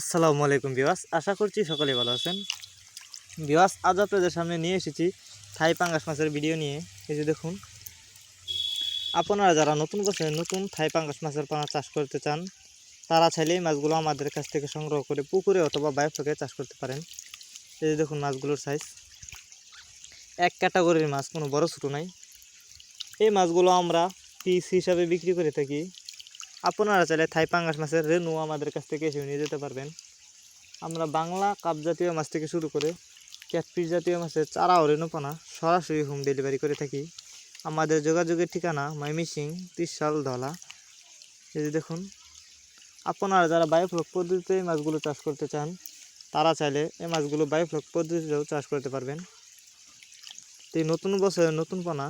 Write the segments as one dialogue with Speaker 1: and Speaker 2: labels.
Speaker 1: আসসালামু আলাইকুম বিওয়াস আশা করছি সকলে ভালো আছেন। বিওয়াস আজ আপনাদের সামনে নিয়ে এসেছি থাই পাঙ্গাস মাছের ভিডিও নিয়ে। এই যে দেখুন, আপনারা যারা নতুন বছরে নতুন থাই পাঙ্গাস মাছের পানা চাষ করতে চান, তারা চাইলে এই মাছগুলো আমাদের কাছ থেকে সংগ্রহ করে পুকুরে অথবা বায়োফ্লকে চাষ করতে পারেন। এই যে দেখুন মাছগুলোর সাইজ এক ক্যাটাগরির মাছ, কোনো বড় ছোটো নাই। এই মাছগুলো আমরা পিস হিসাবে বিক্রি করে থাকি। আপনারা চাইলে থাই পাঙ্গাস মাছের রেনু আমাদের কাছ থেকে এসে নিয়ে যেতে পারবেন। আমরা বাংলা কাপ জাতীয় মাছ থেকে শুরু করে ক্যাটফিস জাতীয় মাছের চারা ও রেনুপানা সরাসরি হোম ডেলিভারি করে থাকি। আমাদের যোগাযোগের ঠিকানা ময়মিসিং ত্রিশাল ধলা। এই যে দেখুন, আপনারা যারা বায়োফ্লক পদ্ধতিতে এই মাছগুলো চাষ করতে চান, তারা চাইলে এই মাছগুলো বায়োফ্লক পদ্ধতিতেও চাষ করতে পারবেন। তো এই নতুন বছরের নতুন পানা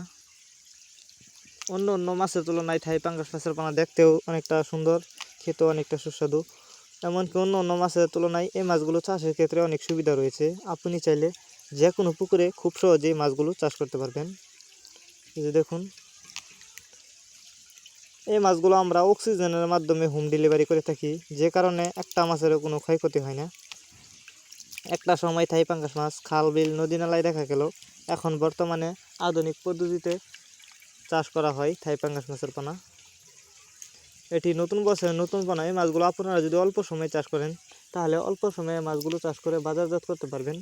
Speaker 1: অন্য অন্য মাছের তুলনায় থাই পাঙ্গাস মাছের পানা দেখতেও অনেকটা সুন্দর, খেতেও অনেকটা সুস্বাদু। এমনকি অন্য অন্য মাছের তুলনায় এই মাছগুলো চাষের ক্ষেত্রে অনেক সুবিধা রয়েছে। আপনি চাইলে যে কোনো পুকুরে খুব সহজেই মাছগুলো চাষ করতে পারবেন। এই যে দেখুন। এই মাছগুলো আমরা অক্সিজেনের মাধ্যমে হোম ডেলিভারি করে থাকি। যে কারণে একটা মাছেরও কোনো ক্ষয়ক্ষতি হয় না। একটা সময় থাই পাঙ্গাস মাছ, খাল, বিল, নদী, নালায় দেখা গেল। এখন বর্তমানে আধুনিক পদ্ধতিতে চাষ করা হয় থাই পাঙ্গাস মাছের পানা। এটি নতুন বছরে নতুন পোনা এই মাছগুলো আপনারা যদি অল্প সময়ে চাষ করেন, তাহলে অল্প সময়ে মাছগুলো চাষ করে বাজারজাত করতে পারবেন।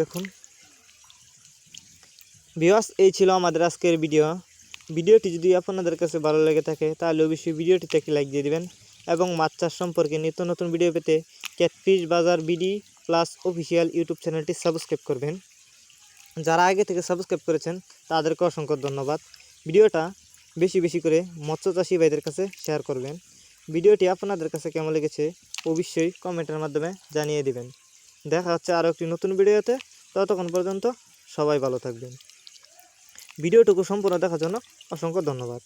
Speaker 1: দেখুন। বিয়াস এই ছিল আমাদের আজকের ভিডিও। ভিডিওটি যদি আপনাদের কাছে ভালো লেগে থাকে, তাহলে অবশ্যই ভিডিওটিতে একটি লাইক দিয়ে দিবেন এবং মাছ চাষ সম্পর্কে নিত্য নতুন ভিডিও পেতে catfish Bazar BD plus official YouTube চ্যানেলটি সাবস্ক্রাইব করবেন। যারা আগে থেকে সাবস্ক্রাইব করেছেন, তাদেরকে অসংখ্য ধন্যবাদ। ভিডিওটা বেশি বেশি করে মৎস্য চাষি ভাইদের কাছে শেয়ার করবেন। ভিডিওটি আপনাদের কাছে কেমন লেগেছে, অবশ্যই কমেন্টের মাধ্যমে জানিয়ে দিবেন। দেখা হচ্ছে আরও একটি নতুন ভিডিওতে, ততক্ষণ পর্যন্ত সবাই ভালো থাকবেন। ভিডিওটুকু সম্পূর্ণ দেখার জন্য অসংখ্য ধন্যবাদ।